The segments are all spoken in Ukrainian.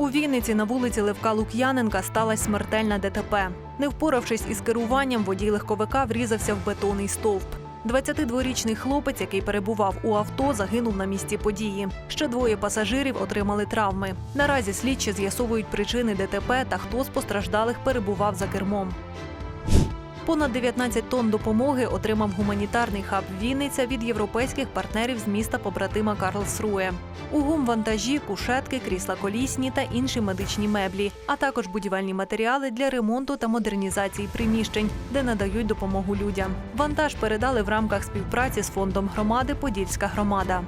У Вінниці на вулиці Левка Лук'яненка сталася смертельна ДТП. Не впоравшись із керуванням, водій легковика врізався в бетонний стовп. 22-річний хлопець, який перебував у авто, загинув на місці події. Ще двоє пасажирів отримали травми. Наразі слідчі з'ясовують причини ДТП та хто з постраждалих перебував за кермом. Понад 19 тонн допомоги отримав гуманітарний хаб Вінниця від європейських партнерів з міста побратима Карлсруе. У гумвантажі кушетки, крісла колісні та інші медичні меблі, а також будівельні матеріали для ремонту та модернізації приміщень, де надають допомогу людям. Вантаж передали в рамках співпраці з фондом громади Подільська громада.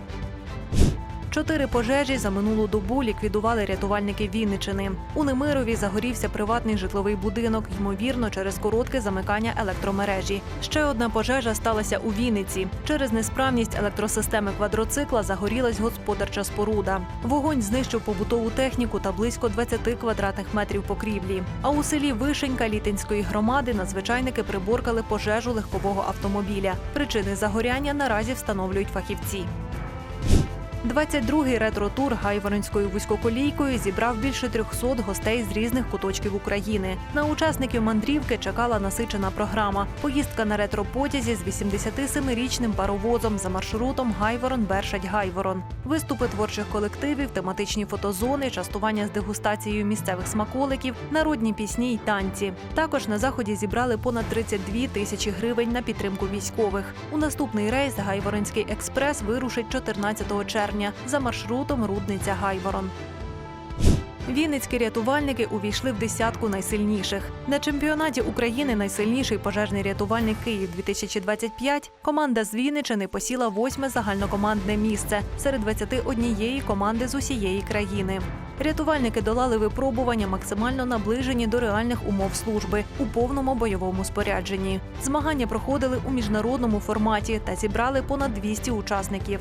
Чотири пожежі за минулу добу ліквідували рятувальники Вінничини. У Немирові загорівся приватний житловий будинок, ймовірно, через коротке замикання електромережі. Ще одна пожежа сталася у Вінниці. Через несправність електросистеми квадроцикла загорілась господарча споруда. Вогонь знищив побутову техніку та близько 20 квадратних метрів покрівлі. А у селі Вишенька Літинської громади надзвичайники приборкали пожежу легкового автомобіля. Причини загоряння наразі встановлюють фахівці. 22-й ретро-тур Гайворонською вузькоколійкою зібрав більше 300 гостей з різних куточків України. На учасників мандрівки чекала насичена програма. Поїздка на ретро-потязі з 87-річним паровозом за маршрутом Гайворон Бершать Гайворон. Виступи творчих колективів, тематичні фотозони, частування з дегустацією місцевих смаколиків, народні пісні й танці. Також на заході зібрали понад 32 тисячі гривень на підтримку військових. У наступний рейс Гайворонський експрес вирушить 14 червня за маршрутом Рудниця Гайворон. Вінницькі рятувальники увійшли в десятку найсильніших. На чемпіонаті України найсильніший пожежний рятувальник Київ 2025 команда з Вінничини посіла восьме загальнокомандне місце серед 21 команди з усієї країни. Рятувальники долали випробування максимально наближені до реальних умов служби у повному бойовому спорядженні. Змагання проходили у міжнародному форматі та зібрали понад 200 учасників.